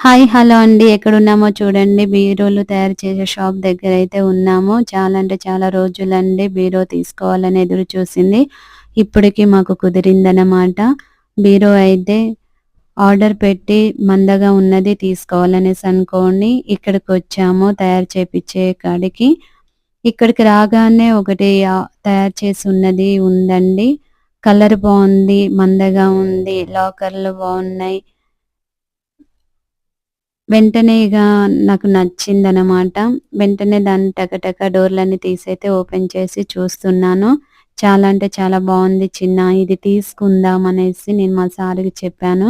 Hi hello అండి. ఎక్కడున్నామో చూడండి. బీరోలు తయారు చేసే షాప్ దగ్గర అయితే ఉన్నాము. చాలా అంటే చాలా రోజులండి బీరో తీసుకోవాలని ఎదురు చూసింది. ఇప్పటికి మాకు కుదిరిందనమాట బీరో అయితే ఆర్డర్ పెట్టి మందగా ఉన్నది తీసుకోవాలనేసి అనుకోండి ఇక్కడికి వచ్చాము తయారు చేపించే కాడికి. ఇక్కడికి రాగానే ఒకటి తయారు చేసి ఉన్నది ఉందండి. కలర్ బాగుంది మందగా ఉంది లాకర్లు బాగున్నాయి. వెంటనే ఇక నాకు నచ్చిందనమాట వెంటనే దాన్ని టకటక డోర్లన్నీ తీసైతే ఓపెన్ చేసి చూస్తున్నాను. చాలా అంటే చాలా బాగుంది చిన్న ఇది తీసుకుందాం అనేసి నేను మా సార్కి చెప్పాను.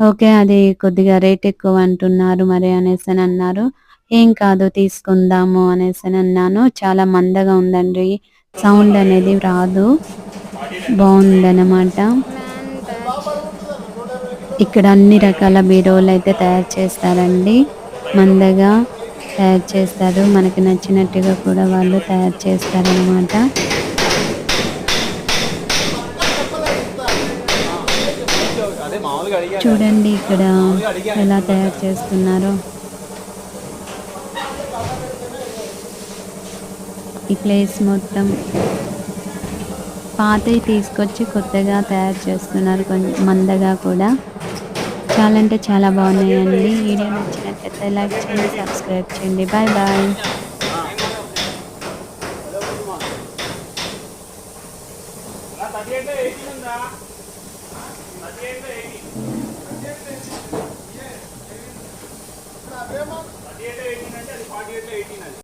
ఓకే అది కొద్దిగా రేట్ ఎక్కువ అంటున్నారు మరి అనేసి అని అన్నారు. ఏం కాదు తీసుకుందాము అనేసి అని అన్నాను. చాలా మందగా ఉందండి. సౌండ్ అనేది రాదు. బాగుందన్నమాట ఇక్కడ అన్ని రకాల బీరోలు అయితే తయారు చేస్తారండి. మందగా తయారు చేస్తారు. మనకి నచ్చినట్టుగా కూడా వాళ్ళు తయారు చేస్తారనమాట చూడండి ఇక్కడ ఎలా తయారు చేస్తున్నారో. ఈ ప్లేస్ మొత్తం పాతవి తీసుకొచ్చి కొత్తగా తయారు చేస్తున్నారు. కొంచెం మందగా కూడా. చాలా అంటే చాలా బాగున్నాయండి. వీడియో నచ్చినట్లయితే లైక్ చేయండి సబ్స్క్రైబ్ చేయండి. Bye bye.